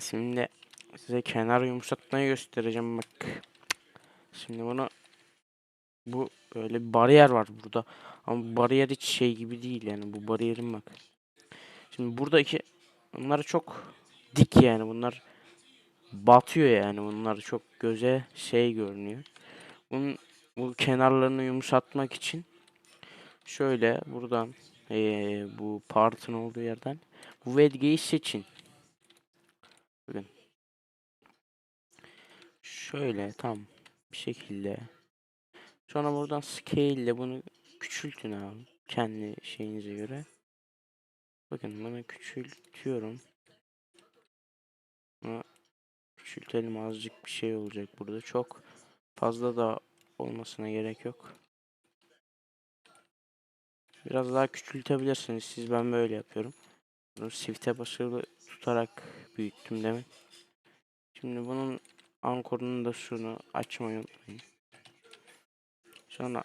Şimdi size kenar yumuşatmayı göstereceğim bak. Şimdi bunu bu böyle bir bariyer var burada. Ama bu bariyer hiç şey gibi değil yani bu bariyerin bak. Şimdi buradaki bunlar çok dik yani bunlar batıyor yani bunlar çok göze şey görünüyor. Bunun bu kenarlarını yumuşatmak için şöyle buradan eee, bu partın olduğu yerden bu vedgeyi seçin. Bakın. Şöyle tam bir şekilde. Sonra buradan scale ile bunu küçültün abi. Kendi şeyinize göre. Bakın bunu küçültüyorum. Bunu küçültelim azıcık bir şey olacak burada. Çok fazla da olmasına gerek yok. Biraz daha küçültebilirsiniz. Siz ben böyle yapıyorum. Bunu shift'e basılı tutarak büyüttüm demek. Şimdi bunun ankorunu da şunu açmayı unutmayın. Sonra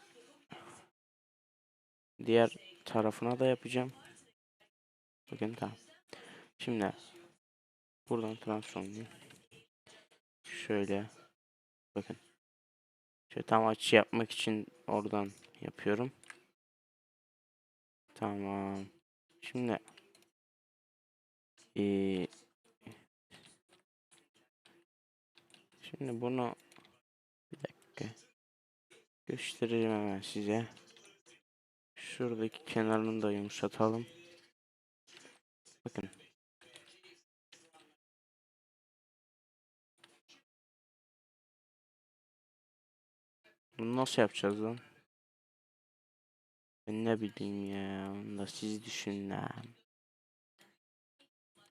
diğer tarafına da yapacağım. Bakın tamam. Şimdi buradan transformlayayım. Şöyle bakın. Şöyle tam açı yapmak için oradan yapıyorum. Tamam. Şimdi eee Şimdi bunu bir dakika göstereceğim hemen size. Şuradaki kenarını da yumuşatalım. Bakın. Bunu nasıl yapacağız lan? Ben ne bileyim ya. Onu da siz düşünün lan.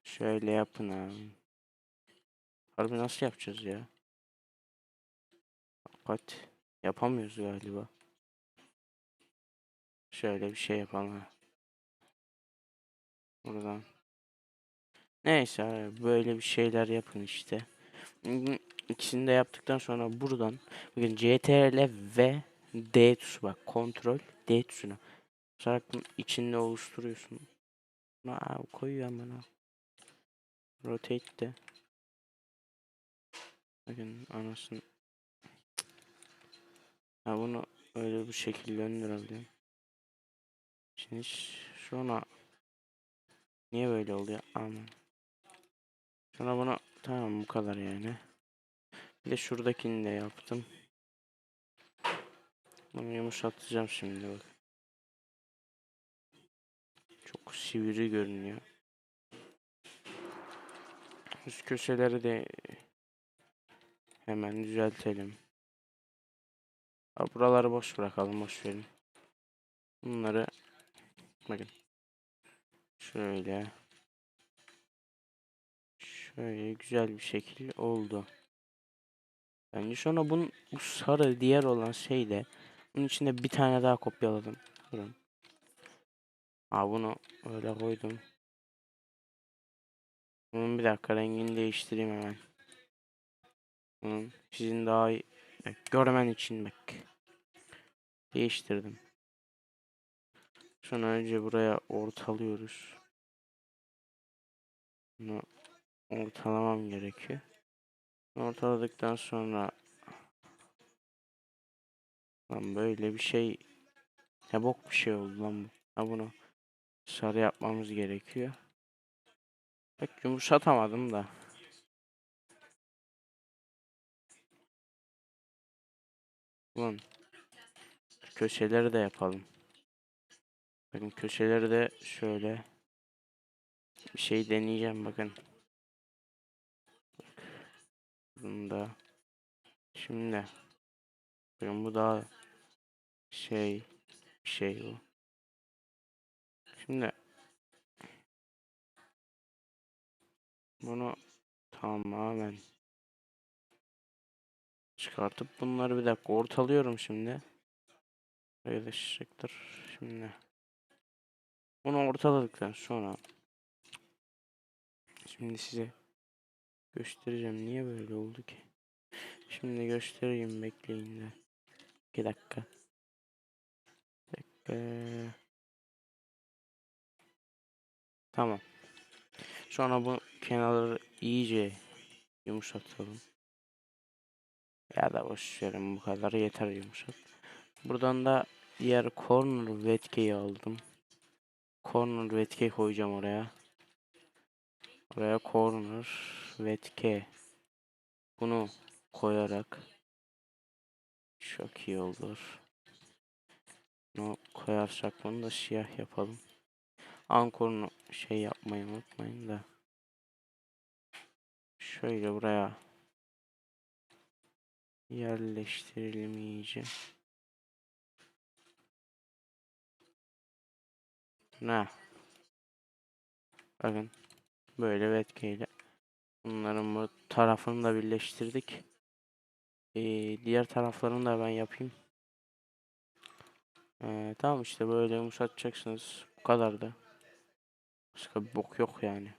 Şöyle yapın abi. Harbi nasıl yapacağız ya? Kapat. Yapamıyoruz galiba. Şöyle bir şey yapalım. Buradan. Neyse böyle bir şeyler yapın işte. İkisini de yaptıktan sonra buradan bakın CTRL ve D tuşu bak kontrol D tuşuna. Şarkının içinde oluşturuyorsun. Abi koyuyor ha. Rotate de. Bakın anasını. Ha bunu öyle bir şekilde döndürebiliyorum. Şimdi ş- şuna niye böyle oluyor? Aman. Sonra bunu tamam bu kadar yani. Bir de şuradakini de yaptım. Bunu yumuşatacağım şimdi bak. Çok sivri görünüyor. Üst köşeleri de hemen düzeltelim. Ha, buraları boş bırakalım, boş verin. Bunları bakın. Şöyle. Şöyle güzel bir şekil oldu. Bence sonra bunun bu sarı diğer olan şeyle bunun içinde bir tane daha kopyaladım. Durun. Ha bunu öyle koydum. Bunun bir dakika rengini değiştireyim hemen. Bunun sizin daha bak, görmen için bak. Değiştirdim. Sonra önce buraya ortalıyoruz. Bunu ortalamam gerekiyor. Ortaladıktan sonra lan böyle bir şey ne bok bir şey oldu lan bu. Ha bunu sarı yapmamız gerekiyor. Pek yumuşatamadım da. Ulan köşeleri de yapalım. Bakın köşeleri de şöyle bir şey deneyeceğim bakın. Bunda şimdi bakın bu daha şey şey bu. Şimdi bunu tamamen çıkartıp bunları bir dakika ortalıyorum şimdi. Paylaşacaktır şimdi. Bunu ortaladıktan sonra şimdi size göstereceğim niye böyle oldu ki. Şimdi göstereyim bekleyin de. 2 dakika. Bir dakika. Tamam. Sonra bu kenarları iyice yumuşatalım. Ya da boş verin bu kadar yeter yumuşak. Buradan da diğer corner wetkeyi aldım. Corner wetke koyacağım oraya. Oraya corner wetke. Bunu koyarak çok iyi olur. Bunu koyarsak bunu da siyah yapalım. Ankorunu şey yapmayı unutmayın da. Şöyle buraya yerleştirelim iyice. Ne? Bakın böyle vetkeyle bunların bu tarafını da birleştirdik. Ee, diğer taraflarını da ben yapayım. Ee, tamam işte böyle yumuşatacaksınız. Bu kadar da. Başka bir bok yok yani.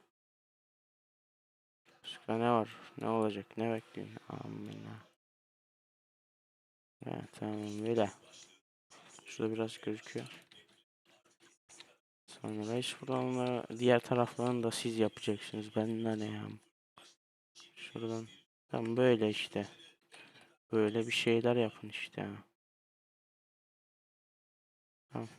Başka ne var? Ne olacak? Ne bekliyorsun? Amin. Evet tamam böyle. Şurada biraz gözüküyor. Sonra iş buradan da diğer taraflarını da siz yapacaksınız. Benden ne ya? Şuradan. Tamam böyle işte. Böyle bir şeyler yapın işte. Tamam.